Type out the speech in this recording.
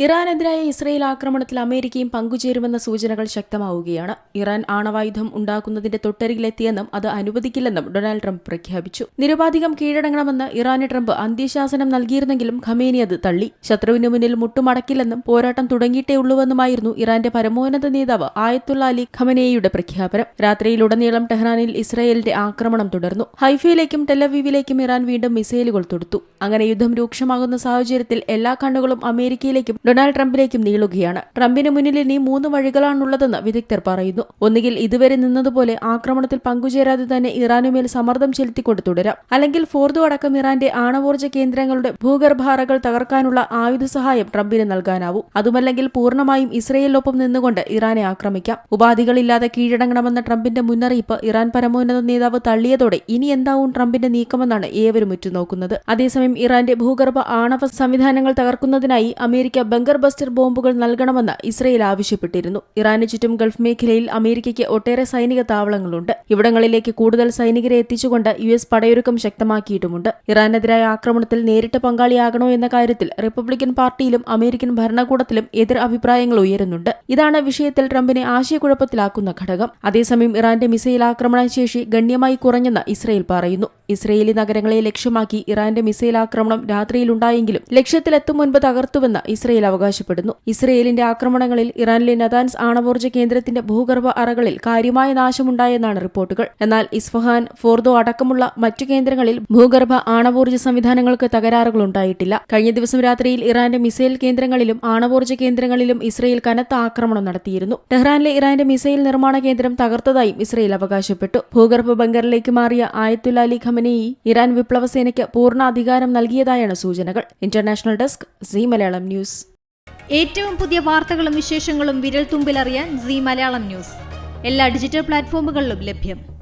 ഇറാനെതിരായ Israel ആക്രമണത്തിൽ അമേരിക്കയും പങ്കുചേരുമെന്ന സൂചനകൾ ശക്തമാവുകയാണ്. ഇറാൻ ആണവായുധം ഉണ്ടാക്കുന്നതിന്റെ തൊട്ടരികിലെത്തിയെന്നും അത് അനുവദിക്കില്ലെന്നും ഡൊണാൾഡ് ട്രംപ് പ്രഖ്യാപിച്ചു. നിരുപാധികം കീഴടങ്ങണമെന്ന് ഇറാന് ട്രംപ് അന്ത്യശാസനം നൽകിയിരുന്നെങ്കിലും ഖമേനി അത് തള്ളി. ശത്രുവിന് മുന്നിൽ മുട്ടുമടക്കില്ലെന്നും പോരാട്ടം തുടങ്ങിയിട്ടേ ഉള്ളൂവെന്നുമായിരുന്നു ഇറാന്റെ പരമോന്നത നേതാവ് ആയത്തുള്ള അലി ഖമനേയുടെ പ്രഖ്യാപനം. രാത്രിയിലുടനീളം ടെഹ്റാനിൽ ഇസ്രയേലിന്റെ ആക്രമണം തുടർന്നു. ഹൈഫയിലേക്കും ടെലവീവിലേക്കും ഇറാൻ വീണ്ടും മിസൈലുകൾ തൊടുത്തു. അങ്ങനെ യുദ്ധം രൂക്ഷമാകുന്ന സാഹചര്യത്തിൽ എല്ലാ കണ്ണുകളും അമേരിക്കയിലേക്കും ഡൊണാൾഡ് ട്രംപിലേക്കും നീളുകയാണ്. ട്രംപിന് മുന്നിൽ ഇനി മൂന്ന് വഴികളാണുള്ളതെന്ന് വിദഗ്ധർ പറയുന്നു. ഒന്നുകിൽ ഇതുവരെ നിന്നതുപോലെ ആക്രമണത്തിൽ പങ്കുചേരാതെ തന്നെ ഇറാനുമേൽ സമ്മർദ്ദം ചെലുത്തിക്കൊണ്ട് തുടരാം. അല്ലെങ്കിൽ ഫോർദു അടക്കം ഇറാന്റെ ആണവോർജ കേന്ദ്രങ്ങളുടെ ഭൂഗർഭാറകൾ തകർക്കാനുള്ള ആയുധ സഹായം ട്രംപിന് നൽകാനാവും. അതുമല്ലെങ്കിൽ പൂർണമായും ഇസ്രയേലിനൊപ്പം നിന്നുകൊണ്ട് ഇറാനെ ആക്രമിക്കാം. ഉപാധികളില്ലാതെ കീഴടങ്ങണമെന്ന ട്രംപിന്റെ മുന്നറിയിപ്പ് ഇറാൻ പരമോന്നത നേതാവ് തള്ളിയതോടെ ഇനി എന്താവും ട്രംപിന്റെ നീക്കമെന്നാണ് ഏവരും ഉറ്റുനോക്കുന്നത്. അതേസമയം ഇറാന്റെ ഭൂഗർഭ ആണവ സംവിധാനങ്ങൾ തകർക്കുന്നതിനായി അമേരിക്ക ബങ്കർ ബസ്റ്റർ ബോംബുകൾ നൽകണമെന്ന് ഇസ്രയേൽ ആവശ്യപ്പെട്ടിരുന്നു. ഇറാന് ചുറ്റും ഗൾഫ് മേഖലയിൽ അമേരിക്കയ്ക്ക് ഒട്ടേറെ സൈനിക താവളങ്ങളുണ്ട്. ഇവിടങ്ങളിലേക്ക് കൂടുതൽ സൈനികരെ എത്തിച്ചുകൊണ്ട് യു എസ് പടയൊരുക്കം ശക്തമാക്കിയിട്ടുമുണ്ട്. ഇറാനെതിരായ ആക്രമണത്തിൽ നേരിട്ട് പങ്കാളിയാകണോ എന്ന കാര്യത്തിൽ റിപ്പബ്ലിക്കൻ പാർട്ടിയിലും അമേരിക്കൻ ഭരണകൂടത്തിലും എതിർ അഭിപ്രായങ്ങൾ ഉയരുന്നുണ്ട്. ഇതാണ് വിഷയത്തിൽ ട്രംപിനെ ആശയക്കുഴപ്പത്തിലാക്കുന്ന ഘടകം. അതേസമയം ഇറാന്റെ മിസൈൽ ആക്രമണ ശേഷി ഗണ്യമായി കുറഞ്ഞെന്ന് ഇസ്രയേൽ പറയുന്നു. ഇസ്രയേലി നഗരങ്ങളെ ലക്ഷ്യമാക്കി ഇറാന്റെ മിസൈൽ ആക്രമണം രാത്രിയിലുണ്ടായെങ്കിലും ലക്ഷ്യത്തിലെത്തും മുൻപ് തകർത്തുവെന്ന് ഇസ്രയേൽ അവകാശപ്പെടുന്നു. ഇസ്രയേലിന്റെ ആക്രമണങ്ങളിൽ ഇറാനിലെ നദാൻസ് ആണവോർജ കേന്ദ്രത്തിന്റെ ഭൂഗർഭ അറകളിൽ കാര്യമായ നാശമുണ്ടായെന്നാണ് റിപ്പോർട്ടുകൾ. എന്നാൽ ഇസ്ഫഹാൻ ഫോർദോ അടക്കമുള്ള മറ്റു കേന്ദ്രങ്ങളിൽ ഭൂഗർഭ ആണവോർജ സംവിധാനങ്ങൾക്ക് തകരാറുകൾ ഉണ്ടായിട്ടില്ല. കഴിഞ്ഞ ദിവസം രാത്രിയിൽ ഇറാന്റെ മിസൈൽ കേന്ദ്രങ്ങളിലും ആണവോർജ കേന്ദ്രങ്ങളിലും ഇസ്രയേൽ കനത്ത ആക്രമണം നടത്തിയിരുന്നു. ടെഹ്റാനിലെ ഇറാന്റെ മിസൈൽ നിർമ്മാണ കേന്ദ്രം തകർത്തതായും ഇസ്രയേൽ അവകാശപ്പെട്ടു. ഭൂഗർഭ ബങ്കറിലേക്ക് മാറിയ ആയത്തുല്ലാലി അലി ഖമനേയി ഇറാൻ വിപ്ലവ സേനയ്ക്ക് പൂർണ അധികാരം നൽകിയതായാണ് സൂചനകൾ. International desk C Malayalam news. ഏറ്റവും പുതിയ വാർത്തകളും വിശേഷങ്ങളും വിരൽ തുമ്പിലറിയാൻ സി മലയാളം ന്യൂസ്. എല്ലാ ഡിജിറ്റൽ പ്ലാറ്റ്ഫോമുകളിലും ലഭ്യം.